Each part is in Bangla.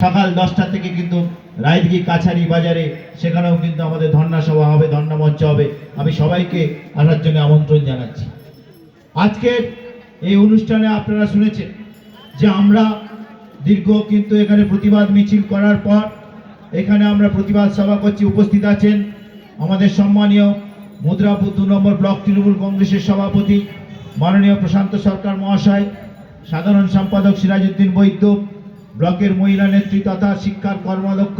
সকাল দশটা থেকে কিন্তু রায়দিঘি কাছারি বাজারে, সেখানেও কিন্তু আমাদের ধর্ণা সভা হবে, ধর্ণা মঞ্চ হবে। আমি সবাইকে আসার জন্য আমন্ত্রণ জানাচ্ছি। আজকের এই অনুষ্ঠানে আপনারা শুনেছেন যে আমরা দীর্ঘ কিন্তু এখানে প্রতিবাদ মিছিল করার পর এখানে আমরা প্রতিবাদ সভা করছি, উপস্থিত আছেন আমাদের সম্মানীয় মুদ্রাপুর দু নম্বর ব্লক তৃণমূল কংগ্রেসের সভাপতি, মাননীয় প্রশান্ত সরকার মহাশয়, সাধারণ সম্পাদক সিরাজউদ্দিন বৈদ্য ব্লকের মহিলা নেত্রী তথা শিক্ষার কর্মাধ্যক্ষ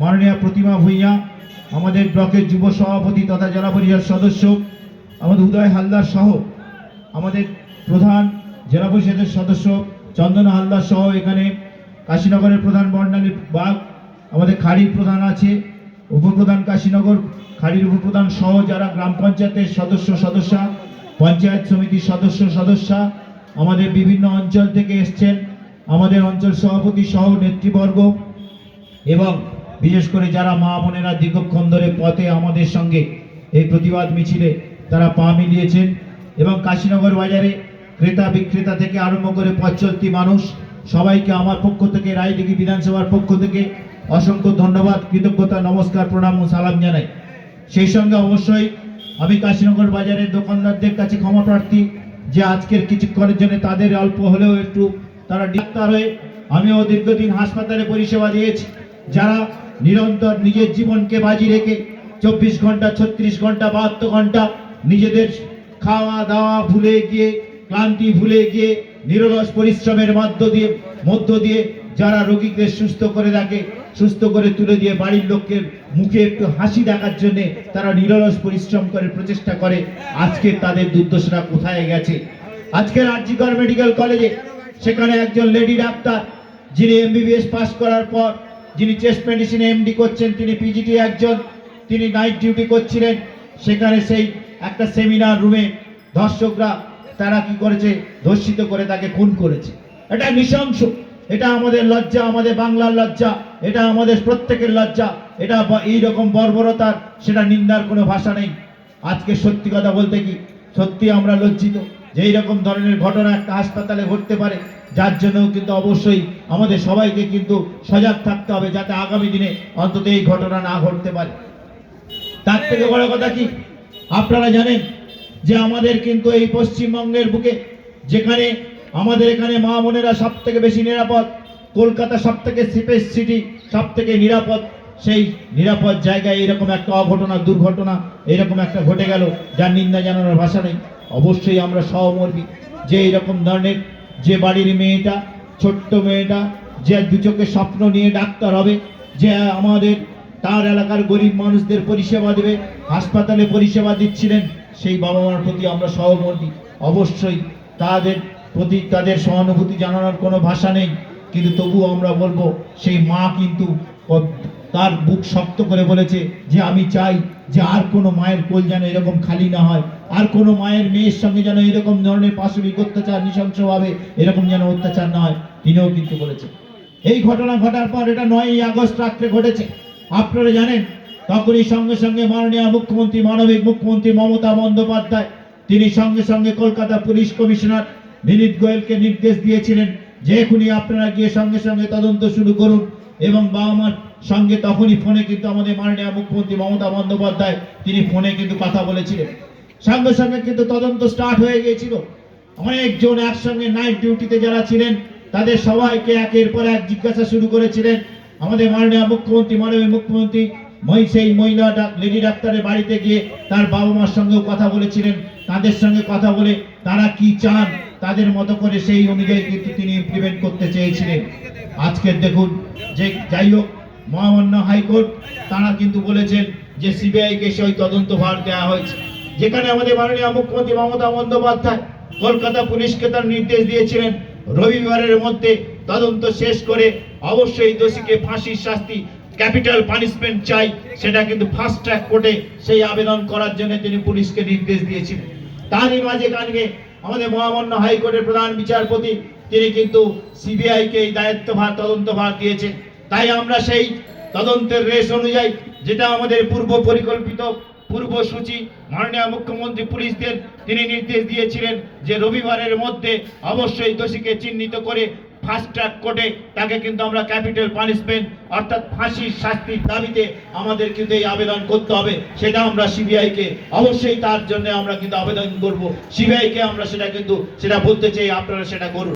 মাননীয় প্রতিমা ভূঁইয়া, আমাদের ব্লকের যুব সভাপতি তথা জেলা পরিষদ সদস্য আমাদের উদয় হালদার সহ আমাদের প্রধান জেলা পরিষদের সদস্য চন্দন হালদার সহ এখানে কাশীনগরের প্রধান বর্ণালী বাঘ আমাদের খাড়ির প্রধান আছে, উপপ্রধান কাশীনগর, খাড়ির উপপ্রধান সহ যারা গ্রাম পঞ্চায়েতের সদস্য, সদস্যা, পঞ্চায়েত সমিতির সদস্য, সদস্যা, আমাদের বিভিন্ন অঞ্চল থেকে এসছেন। আমাদের অঞ্চল সভাপতি সহ নেতৃবর্গ এবং বিশেষ করে যারা মা বোনেরা দীর্ঘক্ষণ ধরে পথে আমাদের সঙ্গে এই প্রতিবাদ মিছিলে তারা পা মিলিয়েছেন এবং কাশীনগর বাজারে ক্রেতা বিক্রেতা থেকে আরম্ভ করে পথ চলতি মানুষ সবাইকে আমার পক্ষ থেকে, রায়দিঘি বিধানসভার পক্ষ থেকে অসংখ্য ধন্যবাদ, কৃতজ্ঞতা, নমস্কার, প্রণাম ও সালাম জানাই। সেই সঙ্গে অবশ্যই আমি কাশীনগর বাজারের দোকানদারদের কাছে ক্ষমা প্রার্থী যে আজকের কিছুক্ষণের জন্য তাদের অল্প হলেও একটু তারা ডাক্তার হয়ে আমিও দীর্ঘদিন হাসপাতালে পরিষেবা দিয়েছি। যারা নিরন্তর নিজের জীবনকে বাজি রেখে চব্বিশ ঘণ্টা, ছত্রিশ ঘণ্টা, বাহাত্তর ঘণ্টা নিজেদের খাওয়া দাওয়া ভুলে গিয়ে, ক্লান্তি ভুলে গিয়ে, নিরলস পরিশ্রমের মধ্য দিয়ে মধ্য দিয়ে যারা রোগীকে সুস্থ করে রাখে, সুস্থ করে তুলে দিয়ে বাড়ির লোককে মুখে একটু হাসি দেখার জন্য তারা নিরলস পরিশ্রম করে, প্রচেষ্টা করে। আজকে তাদের দুর্দশা কোথায় গেছে? আজকের আরজিকর মেডিকেল কলেজে সেখানে একজন লেডি ডাক্তার, যিনি এমবিবিএস পাস করার পর যিনি চেস্ট মেডিসিনে এমডি করছেন, তিনি পিজিটি একজন, তিনি নাইট ডিউটি করছিলেন। সেখানে সেই একটা সেমিনার রুমে ধর্ষকরা, তারা কি করেছে, ধর্ষিত করে তাকে খুন করেছে। এটা নৃশংস। এটা আমাদের লজ্জা, আমাদের বাংলার লজ্জা, এটা আমাদের প্রত্যেকের লজ্জা, এটা ব- এইরকম বর্বরতার, সেটা নিন্দার কোনো ভাষা নেই। আজকে সত্যি কথা বলতে কি, সত্যি আমরা লজ্জিত। যে এইরকম ধরনের ঘটনা একটা হাসপাতালে ঘটতে পারে, যার জন্য কিন্তু অবশ্যই আমাদের সবাইকে কিন্তু সজাগ থাকতে হবে যাতে আগামী দিনে অন্তত এই ঘটনা না ঘটতে পারে। তার থেকে বড় কথা কি? আপনারা জানেন যে আমাদের কিন্তু এই পশ্চিমবঙ্গের বুকে যেখানে আমাদের এখানে মা বোনেরা সব থেকে বেশি নিরাপদ, কলকাতা সব থেকে সেফেস সিটি সব থেকে নিরাপদ, সেই নিরাপদ জায়গায় এরকম একটা অঘটনা, দুর্ঘটনা এরকম একটা ঘটে গেল, যার নিন্দা জানানোর ভাষা নেই। অবশ্যই আমরা সহমর্মী। যে এরকম ধরনের যে বাড়ির মেয়েটা, ছোট্ট মেয়েটা, যে দু চোখে স্বপ্ন নিয়ে ডাক্তার হবে, যে আমাদের তার এলাকার গরিব মানুষদের পরিষেবা দেবে, হাসপাতালে পরিষেবা দিচ্ছিলেন, সেই বাবা মার প্রতি আমরা সহমর্মী। অবশ্যই তাদের প্রতি, তাদের সহানুভূতি জানানোর কোনো ভাষা নেই, কিন্তু তবুও আমরা বলব, সেই মা কিন্তু তার বুক শক্ত করে বলেছে যে, আমি চাই যে আর কোনো মায়ের কোল যেন এরকম খালি না হয়। আর কোনো মায়ের মেয়ের সঙ্গে যেন এরকম ধরনের পাশবিক অত্যাচার নৃশংসভাবে এরকম যেন অত্যাচার নয় তিনিও কিন্তু বলেছেন। এই ঘটনা ঘটার পর এটা নয়ই আগস্ট, রাত্রে ঘটেছে। আপনারা জানেন, তখনই সঙ্গে সঙ্গে মাননীয় মুখ্যমন্ত্রী, মানবিক মুখ্যমন্ত্রী মমতা বন্দ্যোপাধ্যায়, তিনি সঙ্গে সঙ্গে কলকাতা পুলিশ কমিশনার বিনীত গোয়েলকে নির্দেশ দিয়েছিলেন যে এখনই আপনারা গিয়ে সঙ্গে সঙ্গে তদন্ত শুরু করুন এবং বাবা মার সঙ্গে তখনই ফোনে কিন্তু আমাদের মাননীয় মুখ্যমন্ত্রী মমতা বন্দ্যোপাধ্যায়, তিনি ফোনে কিন্তু কথা বলেছিলেন। সঙ্গে সঙ্গে কিন্তু তদন্ত স্টার্ট হয়ে গিয়েছিল। অনেকজন একসঙ্গে নাইট ডিউটিতে যারা ছিলেন, তাদের সবাইকে একের পর এক জিজ্ঞাসা শুরু করেছিলেন। আমাদের মাননীয় মুখ্যমন্ত্রী মাননীয় মুখ্যমন্ত্রী সেই মহিলা লেডি ডাক্তারের বাড়িতে গিয়ে তার বাবা মার সঙ্গেও কথা বলেছিলেন। তাদের সঙ্গে কথা বলে তারা কি চান, তাদের মতো করে সেই অনুযায়ী কিন্তু তিনি ইমপ্লিমেন্ট করতে চেয়েছিলেন। আজকে দেখুন যে যাই হোক, মহামান্য হাইকোর্ট, তারা কিন্তু বলেছেন যে সিবিআইকে সেই তদন্ত ভার দেওয়া হয়েছে। যেখানে আমাদের মাননীয় মুখ্যমন্ত্রী মমতা বন্দ্যোপাধ্যায় কলকাতা পুলিশকে তার নির্দেশ দিয়েছিলেন, রবিবারের মধ্যে তদন্ত শেষ করে অবশ্যই দোষীকে ফাঁসির শাস্তি, ক্যাপিটাল পানিশমেন্ট চাই, সেটা কিন্তু ফাস্ট ট্র্যাক কোর্টে সেই আবেদন করার জন্য তিনি পুলিশকে নির্দেশ দিয়েছিলেন। তারই মাঝে কানকে আমাদের মহামান্য হাইকোর্টের প্রধান বিচারপতি, তিনি কিন্তু সিবিআই কে এই দায়িত্বভার, তদন্তভার দিয়েছেন। তাই আমরা সেই তদন্তের রেস অনুযায়ী, যেটা আমাদের পূর্ব পরিকল্পিত পূর্বসূচি মাননীয় মুখ্যমন্ত্রী পুলিশদের তিনি নির্দেশ দিয়েছিলেন যে রবিবারের মধ্যে অবশ্যই দোষীকে চিহ্নিত করে ফাস্ট ট্র্যাক কোর্টে তাকে কিন্তু আমরা ক্যাপিটাল পানিশমেন্ট অর্থাৎ ফাঁসির শাস্তির দাবিতে আমাদের কিন্তু এই আবেদন করতে হবে। সেটা আমরা সিবিআইকে অবশ্যই তার জন্য আমরা কিন্তু আবেদন করব। সিবিআইকে আমরা সেটা কিন্তু, সেটা বলতে চাই, আপনারা সেটা করুন।